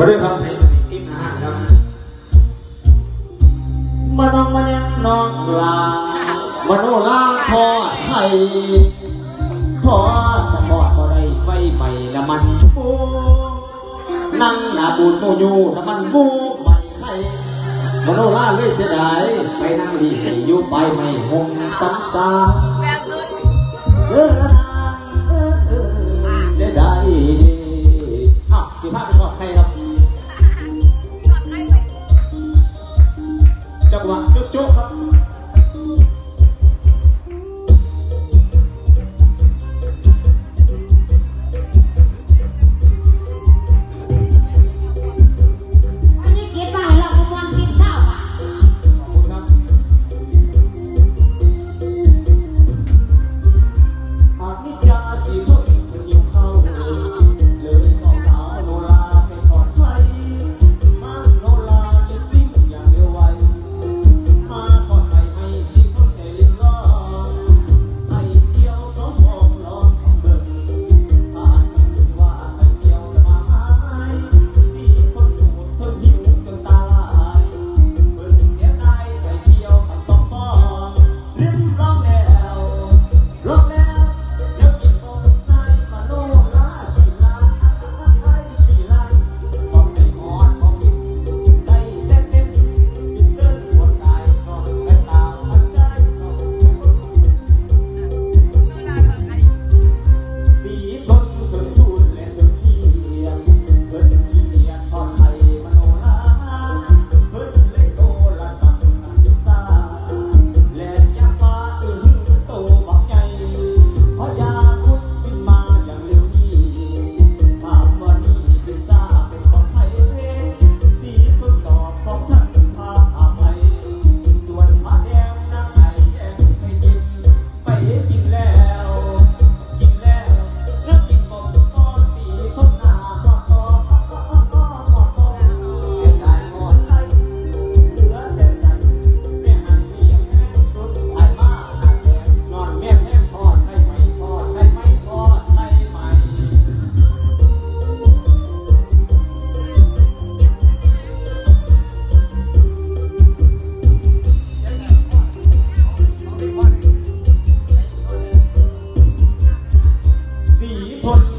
มาด้วยทำไทยสนิทที่ห้าครับมาน้องมาเนี่ยน้องลามโนลาคอไทยพอสะบอดบ่ได้ไฟใหม่ละมันฟูนั่งน้าบูดโมยูละมันบูใบไทยมโนลาเลยเสียดายไปนั่งดีอยู่ไปไม่หงสัซ้นเออเออเสียดาย 就很 por